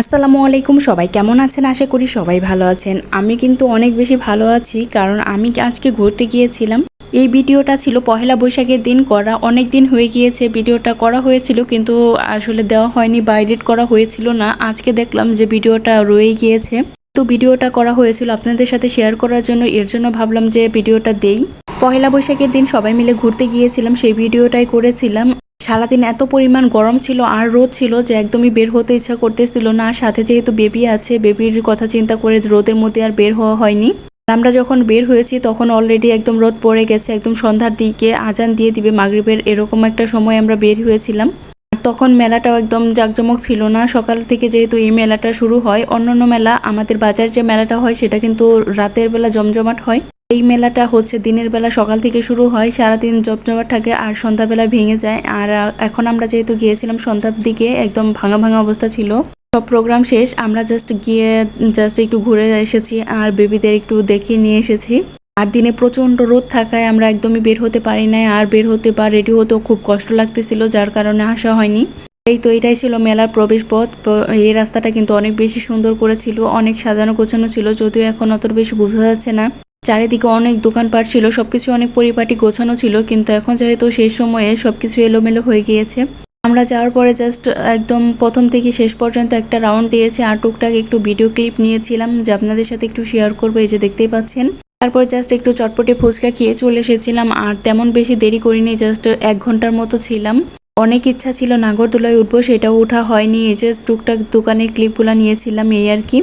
আসসালামু আলাইকুম, সবাই কেমন আছেন? আশা করি সবাই ভালো আছেন। আমি কিন্তু অনেক বেশি ভালো আছি, কারণ আমি আজকে ঘুরতে গিয়েছিলাম। এই ভিডিওটা ছিল পহেলা বৈশাখের দিন, করা অনেক দিন হয়ে গিয়েছে। ভিডিওটা করা হয়েছিল, কিন্তু আসলে দেওয়া হয়নি বা এডিট করা হয়েছিল না। আজকে দেখলাম যে ভিডিওটা রয়ে গিয়েছে। তো ভিডিওটা করা হয়েছিল আপনাদের সাথে শেয়ার করার জন্য, এর জন্য ভাবলাম যে ভিডিওটা দেই। পহেলা বৈশাখের দিন সবাই মিলে ঘুরতে গিয়েছিলাম, সেই ভিডিওটাই করেছিলাম। সারাদিন এত পরিমাণ গরম ছিল আর রোদ ছিল যে একদমই বের হতে ইচ্ছা করতেছিল না। সাথে যেহেতু বেবি আছে, বেবির কথা চিন্তা করে রোদের মধ্যে আর বের হওয়া হয়নি। আমরা যখন বের হয়েছি, তখন অলরেডি একদম রোদ পড়ে গেছে, একদম সন্ধ্যার দিকে আজান দিয়ে দিবে মাগরিবের এরকম একটা সময় আমরা বের হয়েছিলাম। তখন মেলাটাও একদম জাঁকজমক ছিল না। সকাল থেকে যেহেতু এই মেলাটা শুরু হয়, অন্যান্য মেলা, আমাদের বাজার যে মেলাটা হয়, সেটা কিন্তু রাতের বেলা জমজমাট হয়। এই মেলাটা হচ্ছে দিনের বেলা সকাল থেকে শুরু হয়, সারাদিন জমজমাট থাকে আর সন্ধ্যাবেলা ভেঙে যায়। আর এখন আমরা যেহেতু গিয়েছিলাম সন্ধ্যার দিকে, একদম ভাঙা ভাঙা অবস্থা ছিল। সব প্রোগ্রাম শেষ, আমরা জাস্ট গিয়ে জাস্ট একটু ঘুরে এসেছি আর বেবিদের একটু দেখিয়ে নিয়ে এসেছি। আর দিনে প্রচণ্ড রোদ থাকায় আমরা একদমই বের হতে পারি নাই। আর বের হতে বা রেডি হতেও খুব কষ্ট লাগতেছিল, যার কারণে আসা হয়নি। এই তো এটাই ছিল মেলার প্রবেশ পথ। এই রাস্তাটা কিন্তু অনেক বেশি সুন্দর করেছিল, অনেক সাজানো গোছানো ছিল, যদিও এখন অত বেশি বোঝা যাচ্ছে না। চারিদিকে অনেক দোকানপাট ছিল, সবকিছু অনেক পরিপাটি গোছানো ছিল, কিন্তু এখন যেহেতু সেই সময়ে সবকিছু এলোমেলো হয়ে গিয়েছে, আমরা যাওয়ার পরে জাস্ট একদম প্রথম থেকে শেষ পর্যন্ত একটা রাউন্ড দিয়েছি আর টুকটাক একটু ভিডিও ক্লিপ নিয়েছিলাম যে আপনাদের সাথে একটু শেয়ার করব, এই যে দেখতেই পাচ্ছেন। তারপর জাস্ট একটু চটপটে ফুচকা খেয়ে চলে এসেছিলাম আর তেমন বেশি দেরি করিনি জাস্ট এক ঘণ্টার মতো ছিলাম। অনেক ইচ্ছা ছিল নাগরদোলায় উঠবো, সেটাও ওঠা হয়নি, এই যে টুকটাক দোকানের ক্লিপগুলো নিয়েছিলাম এই আর কি।